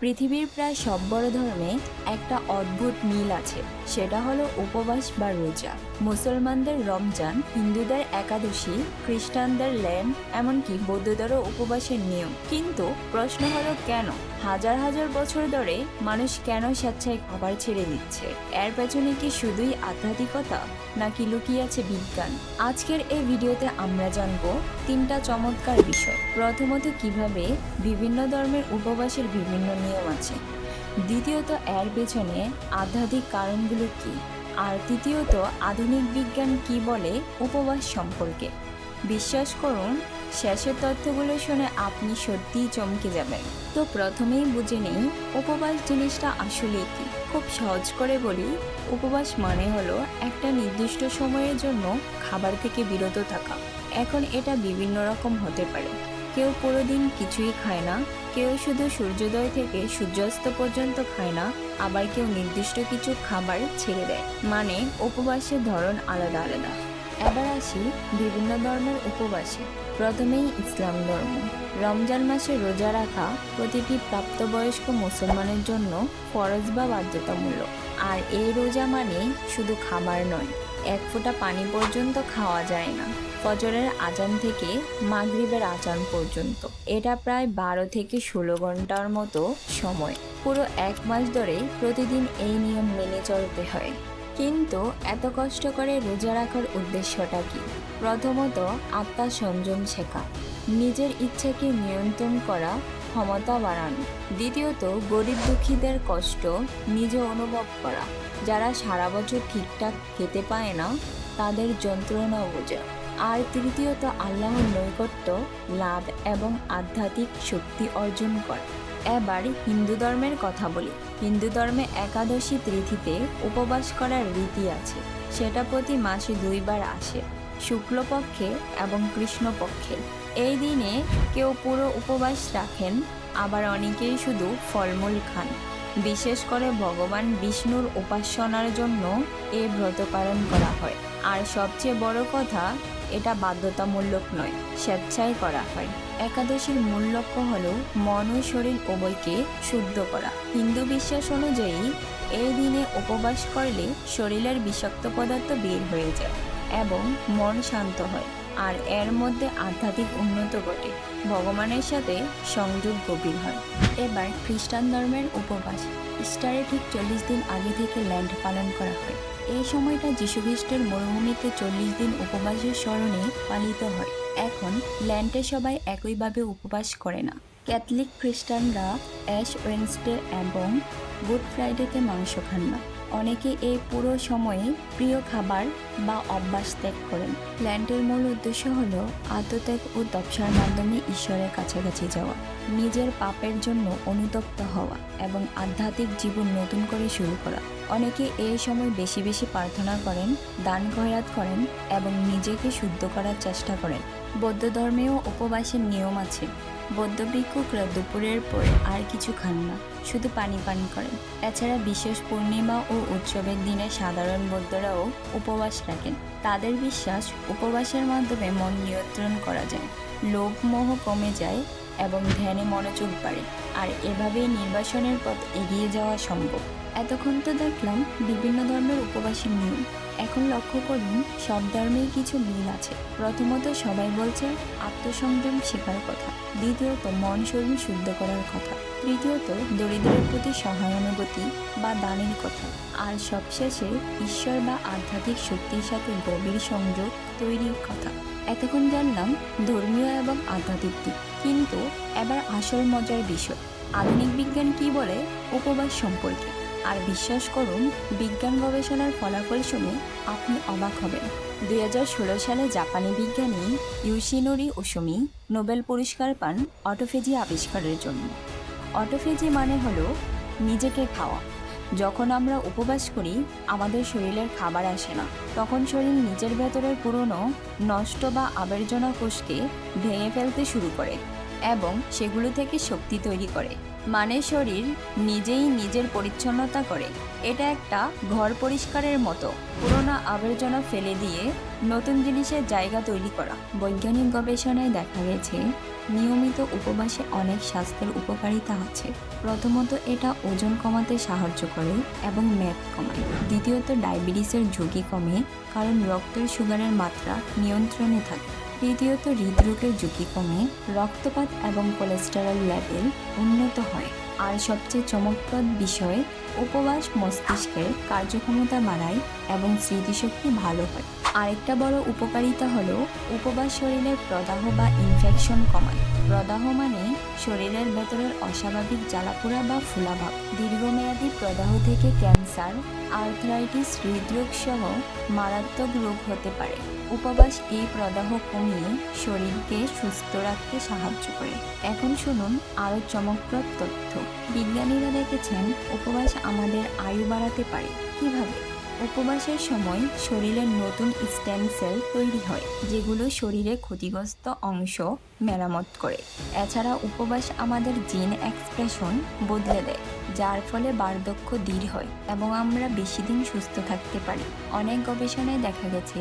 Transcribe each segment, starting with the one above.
পৃথিবীর প্রায় সব বড় ধর্মে একটা অদ্ভুত মিল আছে। সেটা হলো উপবাস বা রোজা। মুসলমানদের রমজান, হিন্দুদের একাদশী, খ্রিস্টানদের ল্যান্ড এমনকি বৌদ্ধদেরও উপবাসের নিয়ম। কিন্তু প্রশ্ন হলো কেন? হাজার হাজার বছর ধরে মানুষ কেন স্বেচ্ছায় খাবার ছেড়ে দিচ্ছে? এর পেছনে কি শুধুই আধ্যাত্মিকতা, নাকি লুকিয়ে আছে বিজ্ঞান? আজকের এই ভিডিওতে আমরা জানব তিনটা চমৎকার বিষয়। প্রথমত কীভাবে বিভিন্ন ধর্মের উপবাসের বিভিন্ন নিয়ম আছে। দ্বিতীয়ত, এর পেছনে আধ্যাত্মিক কারণগুলো কি? আর তৃতীয়ত, আধুনিক বিজ্ঞান কি বলে উপবাস সম্পর্কে? বিশ্বাস করুন, শেষের তথ্যগুলো শুনে আপনি সত্যিই চমকে যাবেন। তো প্রথমেই বুঝে নেই উপবাস জিনিসটা আসলে কি? খুব সহজ করে বলি, উপবাস মানে হলো একটা নির্দিষ্ট সময়ের জন্য খাবার থেকে বিরত থাকা। এখন এটা বিভিন্ন রকম হতে পারে। কেউ পুরো দিন কিছুই খায় না, কেউ শুধু সূর্যোদয় থেকে সূর্যাস্ত পর্যন্ত খায় না, আবার কেউ নির্দিষ্ট কিছু খাবার ছেড়ে দেয়। মানে উপবাসের ধরন আলাদা আলাদা। এবার আসি বিভিন্ন ধর্মের উপবাসে। প্রথমেই ইসলাম ধর্ম। রমজান মাসে রোজা রাখা প্রতিটি প্রাপ্তবয়স্ক মুসলমানের জন্য ফরজ বা বাধ্যতামূলক। আর এই রোজা মানে শুধু খাবার নয়। এক ফোঁটা পানি পর্যন্ত খাওয়া যায় না। ফজরের আজান থেকে মাগরিবের আজান পর্যন্ত। এটা প্রায় বারো থেকে ষোলো ঘণ্টার মতো সময়। পুরো এক মাস ধরে প্রতিদিন এই নিয়ম মেনে চলতে হয়। কিন্তু এত কষ্ট করে রোজা রাখার উদ্দেশ্যটা কি? প্রথমত আত্মা সংযম শেখা। নিজের ইচ্ছাকে নিয়ন্ত্রণ করা, ক্ষমতা বাড়ানো। দ্বিতীয়ত গরিব দুঃখীদের কষ্ট নিজে অনুভব করা। যারা সারা বছর ঠিকঠাক খেতে পায় না, তাদের যন্ত্রণা বোঝা। আর তৃতীয়ত, আল্লাহর নৈকট্য, লাভ এবং আধ্যাত্মিক শক্তি অর্জন করা। এবার হিন্দু ধর্মের কথা বলি। হিন্দু ধর্মে একাদশী তিথিতে উপবাস করার রীতি আছে। সেটা প্রতি মাসে দুইবার আসে। শুক্লপক্ষে এবং কৃষ্ণপক্ষে। এই দিনে কেউ পুরো উপবাস রাখেন, আবার অনেকেই শুধু ফলমূল খান। বিশেষ করে ভগবান বিষ্ণুর উপাসনার জন্য এ ব্রত পালন করা হয়। আর সবচেয়ে বড় কথা, এটা বাধ্যতামূলক নয়, স্বেচ্ছায় করা হয়। একাদশীর মূল লক্ষ্য হল মন ও শরীর উভয়কে শুদ্ধ করা। হিন্দু বিশ্বাস অনুযায়ী, এই দিনে উপবাস করলে শরীরের বিষাক্ত পদার্থ বের হয়ে যায় এবং মন শান্ত হয়। আর এর মধ্যে আধ্যাত্মিক উন্নত ঘটে। ভগবানের সাথে সংযোগ গভীর হয়। এবার খ্রিস্টান ধর্মের উপবাস। ইস্টারে ঠিক চল্লিশ দিন আগে থেকে ল্যান্ড পালন করা হয়। এই সময়টা যীশুখ্রিস্টের মরুভূমিতে চল্লিশ দিন উপবাসের স্মরণে পালিত হয়। এখন ল্যান্ডে সবাই একইভাবে উপবাস করে না। ক্যাথলিক খ্রিস্টানরা অ্যাশ ওয়েনসডে এবং গুড ফ্রাইডেতে মাংস খান না। অনেকে এই পুরো সময়ে প্রিয় খাবার বা অভ্যাস ত্যাগ করেন। প্ল্যান্টের মূল উদ্দেশ্য হল আত্মত্যাগ ও তপসার মাধ্যমে ঈশ্বরের কাছাকাছি যাওয়া, নিজের পাপের জন্য অনুতপ্ত হওয়া এবং আধ্যাত্মিক জীবন নতুন করে শুরু করা। অনেকে এই সময় বেশি বেশি প্রার্থনা করেন, দান খয়রাত করেন এবং নিজেকে শুদ্ধ করার চেষ্টা করেন। বৌদ্ধ ধর্মেও উপবাসের নিয়ম আছে। বৌদ্ধ ভিক্ষুকরা দুপুরের পরে আর কিছু খান না, শুধু পানি পান করেন। এছাড়া বিশেষ পূর্ণিমা ও উৎসবের দিনে সাধারণ বৌদ্ধরাও উপবাস রাখেন। তাদের বিশ্বাস উপবাসের মাধ্যমে মন নিয়ন্ত্রণ করা যায়। লোভ মোহ কমে যায় এবং ধ্যানে মনোযোগ বাড়ে। আর এভাবেই নির্বাসনের পথ এগিয়ে যাওয়া সম্ভব। এতক্ষণ তো দেখলাম বিভিন্ন ধর্মের উপবাসের নিয়ম এখন লক্ষ্য করুন, সব ধর্মেই কিছু মিল আছে। প্রথমত সবাই বলছে আত্মসংযম শেখার কথা। দ্বিতীয়ত মন শরীর শুদ্ধ করার কথা। তৃতীয়ত দরিদ্রের প্রতি সহানুভূতি বা দানের কথা। আর সবশেষে ঈশ্বর বা আধ্যাত্মিক শক্তির সাথে গভীর সংযোগ তৈরির কথা। এতক্ষণ জানলাম ধর্মীয় এবং আধ্যাত্মিক দিক। কিন্তু এবার আসল মজার বিষয়। আধুনিক বিজ্ঞান কি বলে? উপবাস সম্পর্কে। আর বিশ্বাস করুন, বিজ্ঞান গবেষণার ফলাফল শুনে আপনি অবাক হবেন। দু হাজার ষোলো সালে জাপানি বিজ্ঞানী ইউশিনোরি ওসুমি নোবেল পুরস্কার পান অটোফেজি আবিষ্কারের জন্য। অটোফেজি মানে হলো নিজেকে খাওয়া। যখন আমরা উপবাস করি, আমাদের শরীরের খাবার আসে না। তখন শরীর নিজের ভেতরের পুরনো নষ্ট বা আবর্জনা কোষকে ভেঙে ফেলতে শুরু করে। এবং সেগুলো থেকে শক্তি তৈরি করে। মানে শরীর নিজেই নিজের পরিচ্ছন্নতা করে। এটা একটা ঘর পরিষ্কারের মতো। পুরোনো আবর্জনা ফেলে দিয়ে নতুন জিনিসের জায়গা তৈরি করা। বৈজ্ঞানিক গবেষণায় দেখা গেছে, নিয়মিত উপবাসে অনেক স্বাস্থ্যের উপকারিতা আছে। প্রথমত এটা ওজন কমাতে সাহায্য করে এবং মেদ কমায়। দ্বিতীয়ত ডায়াবেটিসের ঝুঁকি কমে, কারণ রক্তের সুগারের মাত্রা নিয়ন্ত্রণে থাকে। তৃতীয়ত হৃদরোগের ঝুঁকি কমে রক্তপাত এবং কোলেস্টেরল লেভেল উন্নত হয়। আর সবচেয়ে চমকপ্রদ বিষয়, উপবাস মস্তিষ্কের কার্যক্ষমতা বাড়ায় এবং স্মৃতিশক্তি ভালো হয়। আরেকটা বড় উপকারিতা হলো, উপবাস শরীরের প্রদাহ বা ইনফেকশন কমায়। প্রদাহ মানে শরীরের ভেতরের অস্বাভাবিক জ্বালাপোড়া বা ফুলাভাব, দীর্ঘমেয়াদী প্রদাহ থেকে ক্যান্সার, আর্থ্রাইটিস হৃদরোগ সহ মারাত্মক রোগ হতে পারে। উপবাস এই প্রদাহ কমিয়ে শরীরকে সুস্থ রাখতে সাহায্য করে। এখন শুনুন আরও চমকপ্রদ তথ্য। বিজ্ঞানীরা দেখেছেন, উপবাস আমাদের আয়ু বাড়াতে পারে। কীভাবে? উপবাসের সময় শরীরের নতুন স্টেম সেল তৈরি হয়, যেগুলো শরীরে ক্ষতিগ্রস্ত অংশ মেরামত করে। এছাড়া উপবাস আমাদের জিন এক্সপ্রেশন বদলে দেয়। যার ফলে বার্ধক্য দৃঢ় হয় এবং আমরা বেশি দিন সুস্থ থাকতে পারি। অনেক গবেষণায় দেখা গেছে,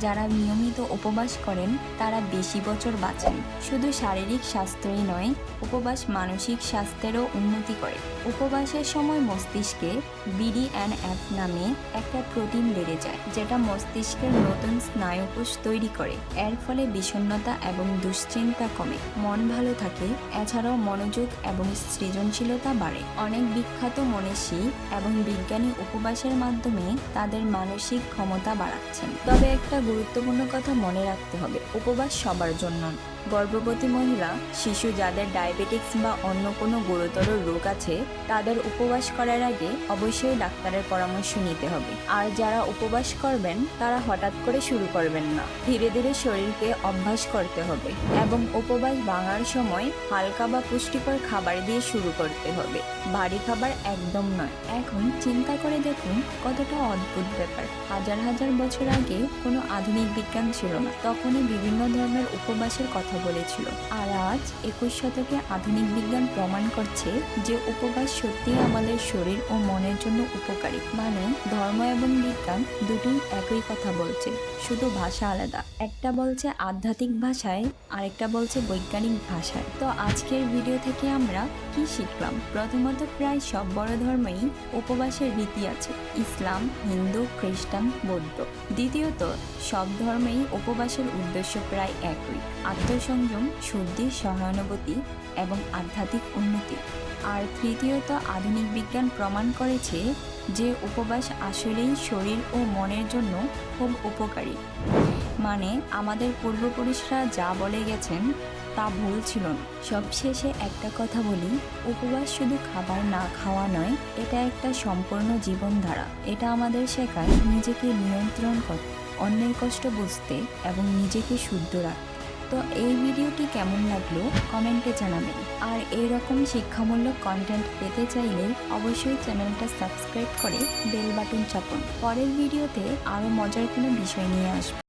যারা নিয়মিত উপবাস করেন, তারা বেশি বছর বাঁচেন। শুধু শারীরিক স্বাস্থ্যই নয়, উপবাস মানসিক স্বাস্থ্যেরও উন্নতি করে। উপবাসের সময় মস্তিষ্কে বিডি অ্যান্ড বিডিএনএফ নামে একটা প্রোটিন বেড়ে যায়, যেটা মস্তিষ্কের নতুন স্নায়ুকোষ তৈরি করে। এর ফলে বিষণ্ণতা এবং দুশ্চিন্তা কমে। মন ভালো থাকে, এছাড়াও মনোযোগ এবং সৃজনশীলতা বাড়ে। অনেক বিখ্যাত মনীষী এবং বিজ্ঞানী উপবাসের মাধ্যমে তাদের মানসিক ক্ষমতা বাড়াচ্ছেন তবে একটা গুরুত্বপূর্ণ কথা মনে রাখতে হবে, উপবাস সবার জন্য নয়। গর্ভবতী মহিলা, শিশু যাদের ডায়াবেটিক্স বা অন্য কোনো গুরুতর রোগ আছে, তাদের উপবাস করার আগে অবশ্যই ডাক্তারের পরামর্শ নিতে হবে। আর যারা উপবাস করবেন, তারা হঠাৎ করে শুরু করবেন না। ধীরে ধীরে শরীরকে অভ্যাস করতে হবে এবং উপবাস ভাঙার সময় হালকা বা পুষ্টিকর খাবার দিয়ে শুরু করতে হবে। ভারী খাবার একদম নয়। এখন চিন্তা করে দেখুন কতটা অদ্ভুত ব্যাপার। হাজার হাজার বছর আগে কোনো আধুনিক বিজ্ঞান ছিল না। তখনই বিভিন্ন ধরনের উপবাসের কথা বলেছিল। আর আজ একুশ শতকে আধুনিক বিজ্ঞান প্রমাণ করছে যে উপবাস সত্যিই আমাদের শরীর ও মনের জন্য উপকারী। মানে ধর্ম এবং বিজ্ঞান দুটোই একই কথা বলছে, শুধু ভাষা আলাদা। একটা বলছে আধ্যাত্মিক ভাষায়, আরেকটা বলছে বৈজ্ঞানিক ভাষায়। তো আজকের ভিডিও থেকে আমরা কি শিখলাম? প্রথমত প্রায় সব বড় ধর্মেই উপবাসের রীতি আছে, ইসলাম, হিন্দু, খ্রিস্টান, বৌদ্ধ। দ্বিতীয়ত, সব ধর্মেই উপবাসের উদ্দেশ্য প্রায় একই। আত্মসংযম শুদ্ধি, সহানুভূতি এবং আধ্যাত্মিক উন্নতি। আর তৃতীয়ত আধুনিক বিজ্ঞান প্রমাণ করেছে যে উপবাস আসলেই শরীর ও মনের জন্য খুব উপকারী। মানে আমাদের পূর্বপুরুষরা যা বলে গেছেন, তা ভুল ছিল সবশেষে একটা কথা বলি, উপবাস শুধু খাবার না খাওয়া নয়, এটা একটা সম্পূর্ণ জীবনধারা। এটা আমাদের শেখায় নিজেকে নিয়ন্ত্রণ করতে অন্যের কষ্ট বুঝতে এবং নিজেকে শুদ্ধ রাখতে। তো এই ভিডিওটি কেমন লাগল কমেন্টে জানাবেন। আর এইরকম শিক্ষামূলক কন্টেন্ট পেতে চাইলে অবশ্যই চ্যানেলটা সাবস্ক্রাইব করে বেল বাটন চাপুন। পরের ভিডিওতে আরও মজার কোনো বিষয় নিয়ে আসব।